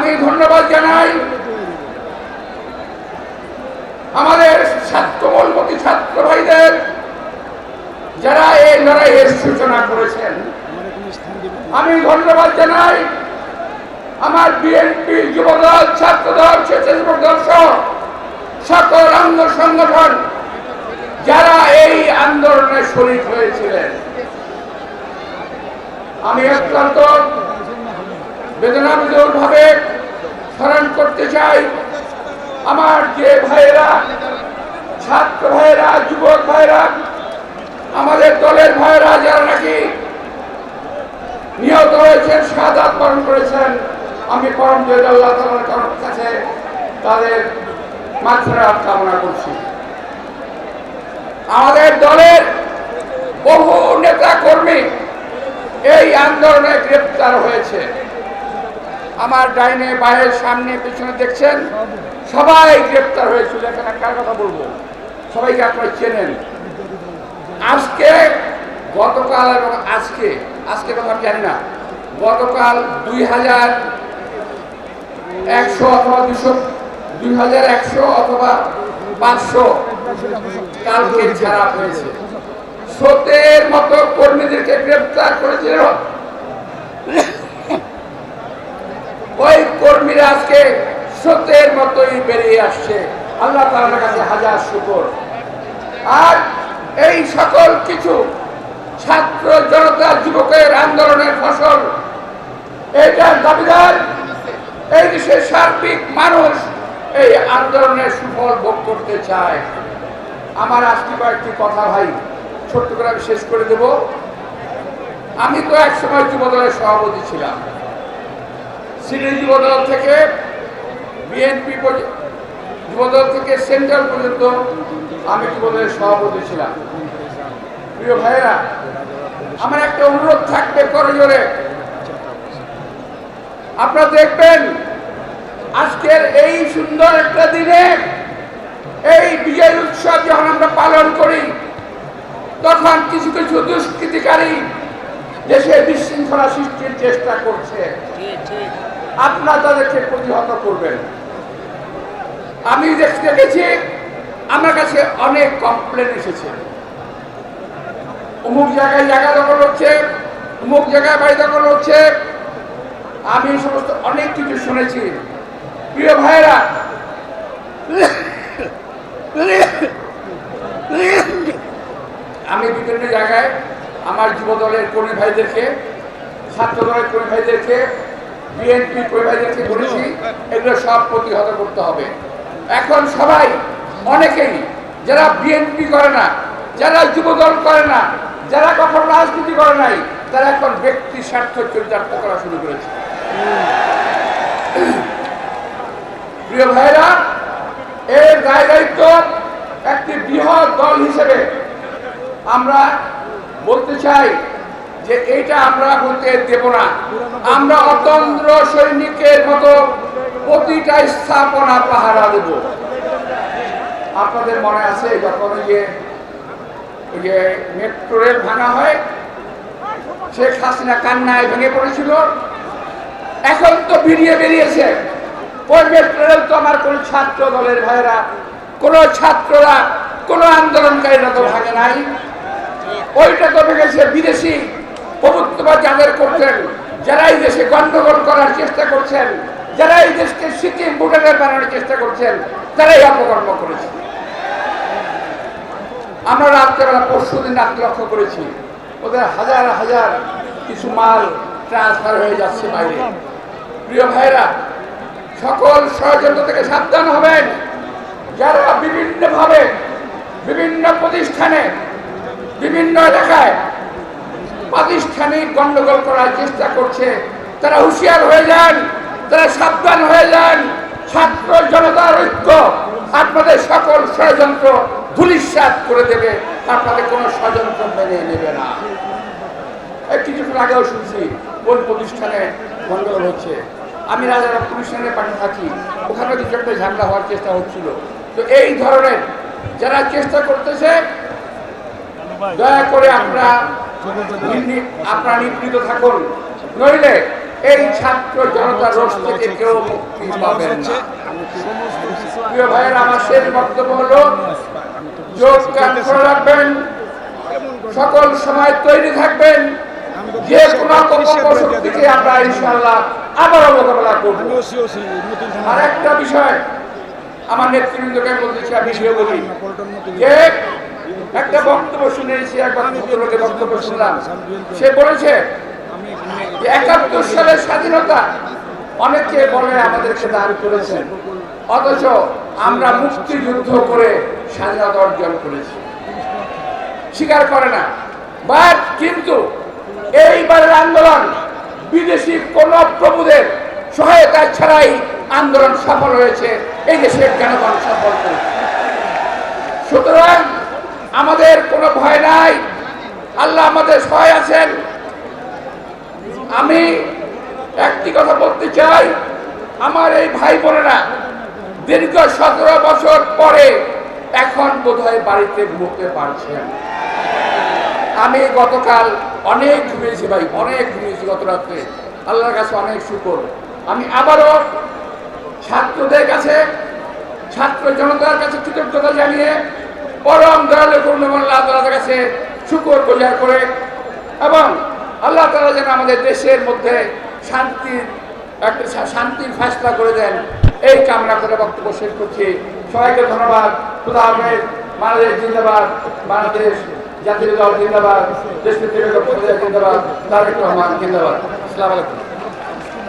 আমি ধন্যবাদ জানাই। আমাদের ছাত্রমূলমতি ছাত্র ভাইদের, যারা এই লড়াইয়ের সূচনা করেছেন। আমি ধন্যবাদ জানাই আমার বিএনপি যুবদল, ছাত্রদল, স্বেচ্ছাসেবক দল সকল অঙ্গ সংগঠন যারা এই আন্দোলনে শরিক হয়েছিলেন। আমি অত্যন্ত বেদনাবিদুর ভাবে স্মরণ করতে চাই। আমার যে ভাইয়েরা, ছাত্র ভাইয়েরা, যুবক ভাইয়েরা, আমাদের দলের ভাইয়েরা যারা নাকি নিহত হয়েছেন শাহাদাত বরণ করেছেন, আমি পরম জয় আল্লাহ তাআলার কাছে তাদের মাত্রার কামনা করছি। আমাদের দলের বহু নেতা কর্মী এই আন্দোলনে গ্রেপ্তার হয়েছে। আমার ডাইনে বাইরের সামনে, পিছনে দেখছেন? সবাই গ্রেপ্তার হয়েছিল এখানে কার কথা বলব? সবাইকে আপনারা চেনেন। আজকে, গতকাল এবং আজকে আজকে কথা জানি না। গতকাল দুই হাজার একশো অথবা দুশো, দুই হাজার একশো অথবা পাঁচশো কালকে ছাড়া হয়েছে। সতের মতো কর্মীদেরকে গ্রেপ্তার করেছিল ওই কর্মীরা আজকে সতের মতোই বেরিয়ে আসছে। আল্লাহ তাআলার কাছে হাজার শুকর। আর এই সকল কিছু ছাত্র জনতা, যুবকের আন্দোলনের ফসল, এইটার দাবিদার, এই দেশের সার্বিক মানুষ এই আন্দোলনের সুফল ভোগ করতে চায়। আমার আজকে কয়েকটি কথা ভাই, ছোট্ট করে আমি শেষ করে দেব। আমি তো এক সময় যুবদলের সভাপতি ছিলাম। সিটি যুবদল থেকে, বিএনপি যুবদল থেকে সেন্ট্রাল পর্যন্ত আমি যুবদলের সভাপতি ছিলাম। প্রিয় ভাইয়েরা, আমার একটা অনুরোধ থাকবে করে জোরে আপনারা দেখবেন, আজকের এই সুন্দর একটা দিনে এই বিজয় উৎসব যখন আমরা পালন করি, তখন কিছু কিছু দুষ্কৃতিকারী দেশে বিশৃঙ্খলা সৃষ্টির চেষ্টা করছে। আপনারা তাদেরকে প্রতিহত করবেন। আমি দেখেছি আমার কাছে অনেক কমপ্লেন এসেছে। অমুক জায়গায় জায়গা দখল হচ্ছে, অমুক জায়গায় বাড়ি দখল হচ্ছে। আমি সমস্ত অনেক কিছু শুনেছি। প্রিয় ভাইরা আমি বিভিন্ন জায়গায় আমার যুবদলের কর্মী ভাইদেরকে ছাত্র দলের কর্মী ভাইদেরকে বিএনপি কর্মী বলেছি, এগুলো সব প্রতিহত করতে হবে। এখন সবাই, অনেকেই, যারা বিএনপি করে না, যারা যুবদল করে না, যারা কখনো রাজনীতি করে নাই, তারা এখন ব্যক্তি স্বার্থ চরিতার্থ করা শুরু করেছে। প্রিয় ভাইরা এর দায় দায়িত্ব একটি বৃহৎ দল হিসেবে আমরা বলতে চাই যে এইটা আমরা হতে দেব না। আমরা অতন্ত্র সৈনিকের মতো প্রতিটা স্থাপনা পাহারা দেব। আপনাদের মনে আছে যখন যে ওই যে মেট্রো রেল ভাঙা হয়, শেখ হাসিনা কান্নায় ভেঙে পড়েছিল। এখন তো বেরিয়ে বেরিয়েছে। ওই মেট্রো রেল তো আমার কোন ছাত্র দলের ভাইরা কোন ছাত্ররা, কোন আন্দোলনকারীরা তো ভাঙে নাই। ওইটা তো ভেঙেছে বিদেশি প্রভুত্ববাদ যাদের করছেন, যারা এই দেশে গন্ডগোল করার চেষ্টা করছেন, যারা এই দেশকে সিকিম ভুটানের বানানোর চেষ্টা করছেন, তারাই অপকর্ম করেছে। আমরা রাত্রেবেলা, পরশু দিন রাত্রে লক্ষ্য করেছি, ওদের হাজার হাজার কিছু মাল ট্রান্সফার হয়ে যাচ্ছে বাইরে। প্রিয় ভাইরা সকল ষড়যন্ত্র থেকে সাবধান হবেন। যারা বিভিন্নভাবে, বিভিন্ন প্রতিষ্ঠানে, বিভিন্ন এলাকায় প্রাতিষ্ঠানিক গন্ডগোল করার চেষ্টা করছে। তারা হুঁশিয়ার হয়ে যান, তারা সাবধান হয়ে যান। ছাত্র জনতার ঐক্য আপনাদের সকল ষড়যন্ত্র ধুলিস্বাদ করে দেবে। আপনাদের কোনো ষড়যন্ত্র মেনে নেবে না। কিছুক্ষণ আগেও শুনছি, কোন প্রতিষ্ঠানে গন্ডগোল হচ্ছে। আমি রাজারা প্রতিষ্ঠানে পাঠিয়ে থাকি ওখানে কিছু একটা ঝামেলা হওয়ার চেষ্টা হচ্ছিল। তো এই ধরনের যারা চেষ্টা করতেছে, দয়া করে নির্নি- নিবৃত থাকুন। নইলে এই ছাত্র রোষ থেকে কেউ মুক্তি পাবেন না। প্রিয় ভাইয়ের, আমার শেষ বক্তব্য যোগ করে রাখবেন, সকল সময় তৈরি থাকবেন, যে কোনো শক্তিকে আমরা ইনশাআল্লাহ আবারও মোকাবেলা করব। আর একটা বিষয়, আমার নেতৃবৃন্দকে বলতেছি আমি সেও বলি যে একটা বক্তব্য শুনেছি একবার বক্তব্য শুনলাম। সে বলেছে একাত্তর সালের স্বাধীনতা অনেকে বলে আমাদেরকে দান করেছেন অথচ আমরা মুক্তিযুদ্ধ করে স্বাধীনতা অর্জন করেছি। স্বীকার করে না। বাট কিন্তু এইবারের আন্দোলন বিদেশি কোন প্রভুদের সহায়তা ছাড়াই আন্দোলন সফল হয়েছে। এই দেশের জনগণ সফল করেছে সুতরাং আমাদের কোনো ভয় নাই। আল্লাহ আমাদের সহায় আছেন। আমি একটি কথা বলতে চাই। আমার এই ভাই বোনেরা, দীর্ঘ সতেরো বছর পরে এখন বোধহয় বাড়িতে ঘুমোতে পারছেন। আমি গতকাল অনেক ঘুমিয়েছি ভাই, অনেক ঘুমিয়েছি গত রাত্রে। আল্লাহর কাছে অনেক শুকর। আমি আবারও ছাত্রদের কাছে, ছাত্র জনতার কাছে কৃতজ্ঞতা জানিয়ে পরম দয়ালু করুণাময় আল্লাহ তালার কাছে শুকর গুজার করে এবং আল্লাহ তালা যেন আমাদের দেশের মধ্যে শান্তির একটা শান্তির ফেসলা করে দেন। এই কামনা করে বক্তব্য শেষ করছি। সবাইকে ধন্যবাদ। খুদা আহমেদ বাংলাদেশ জিন্দাবাদ। বাংলাদেশ জাতীয় দল জিন্দাবাদ। দেশ জিন্দাবাদ। তারেক রহমান জিন্দাবাদ। আসসালামু আলাইকুম।